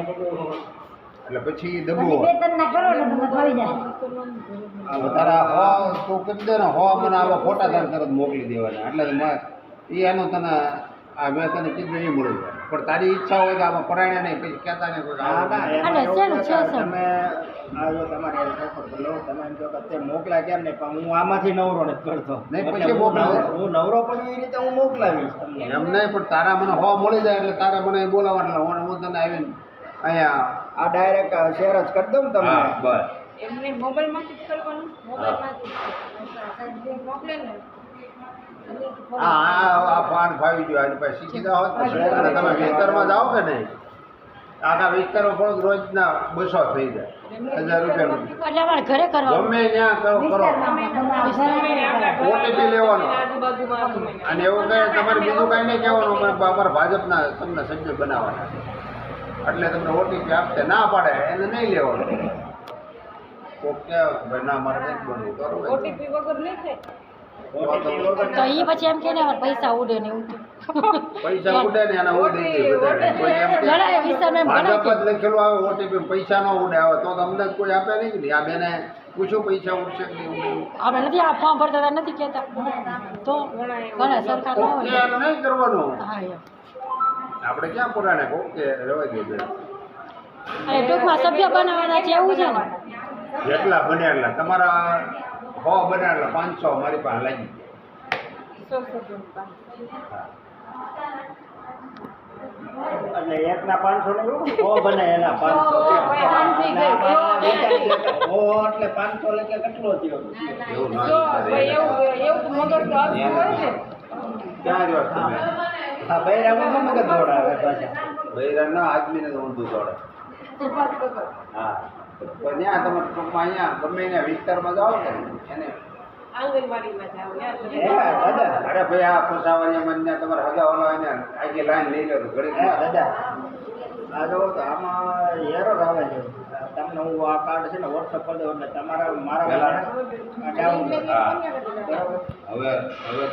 એટલે પછી દબો બે ત્રણ ના કરો ને તમને ફરી જાય. તારા હો તું કરી દે ને હો મને આવા ફોટા તાર તરત મોકલી દેવાના. એટલે એ એનો તને આ મેં તને કીધું એ મળ્યું પણ તારી ઈચ્છા હોય કે આમાં પરાયણા નહીં પછી કહેતા નહીં? તમે આ તમારે બોલો તમે એમ કહો કે તે મોકલા કેમ નહીં પણ હું આમાંથી નવરો નથી કરતો. નહીં, પછી હું નવરો- હું નવરો પણ એ રીતે હું મોકલાવીશ એમ નહીં પણ તારા મને હો મળી જાય એટલે તારા મને બોલાવવા એટલે હું તને આવીને અહીંયા આ ડાયરેક્ટ શેર જ કરી દઉં તમે તમને. બસ. એમને મોબાઈલમાંથી જ કરવાનું? મોબાઈલમાંથી મોકલે ને. હા આ આ પાન ફાવી ગયો. આજે પછી હોત અને તમે વિસ્તારમાં જાઓ કે નહીં? આખા વિસ્તારમાં પણ રોજના બસો થઈ જાય. હજાર રૂપિયાનું. ઘરે કરવાનું. ગમે ત્યાં કરો કરો. ઓટીપી લેવાનો. અને એવું કહે તમારે બીજું કાંઈ નહીં કહેવાનું. અમે અમારા ભાજપના તમને સભ્ય બનાવવાના છે. એટલે તમને ઓટીપી આપશે ના પાડે એને નહીં લેવાનું. કોક ભાઈ ના મારે નથી બનવું. કરો ઓટીપી વગર નહીં થાય? તો એ પછી એમ કે ને પૈસા ઉડે ને એવું પૈસા ઉડે ને એના વિસ્તારમાં ભાજપ જ લખેલું આવે ઓટીપી પૈસા ન ઉડે. આવે તો તમને કોઈ આપે નહીં કે આ બેને પૂછો પૈસા ઉડશે કે આપણે નથી આ ફોર્મ ભરતા નથી કહેતા. તો ઘણા સરકાર નહીં કરવાનું. હા આપણે ક્યાં પુરાણે કહું કે રહેવા દે અને ટૂંકમાં સભ્ય બનાવવાના છે એવું છે ને? જેટલા બને એટલા તમારા સો બને એટલા પાંચસો મારી પાસે લાગી હા. એટલે એક ના પાંચસો. ને બને એના પાંચસો પાંચથી એટલે પાંચસો એટલે કેટલો થયો? એવું ના જો એવું એવું મગજ તો આવતું હોય ને. ક્યાં રહ્યો હા બૈરામાં મગજ દોડાવે પાછા? બૈરા આદમીને તો ઊંધું દોડે. હા. પણ ત્યાં તમે ટૂંકમાં અહીંયા ગમે એના વિસ્તારમાં જાઓ એને દાદા. અરે ભાઈ આ ખુશાવાળીમાં ત્યાં તમારે હગાવાળા હોય ને આગી લાઈન લઈ લો તો ઘડી દાદા. આ જો તો આમાં એરર આવે છે. તમને હું આ કાર્ડ છે ને વોટ્સઅપ કરી દઉં એટલે તમારા મારા? આ હવે હવે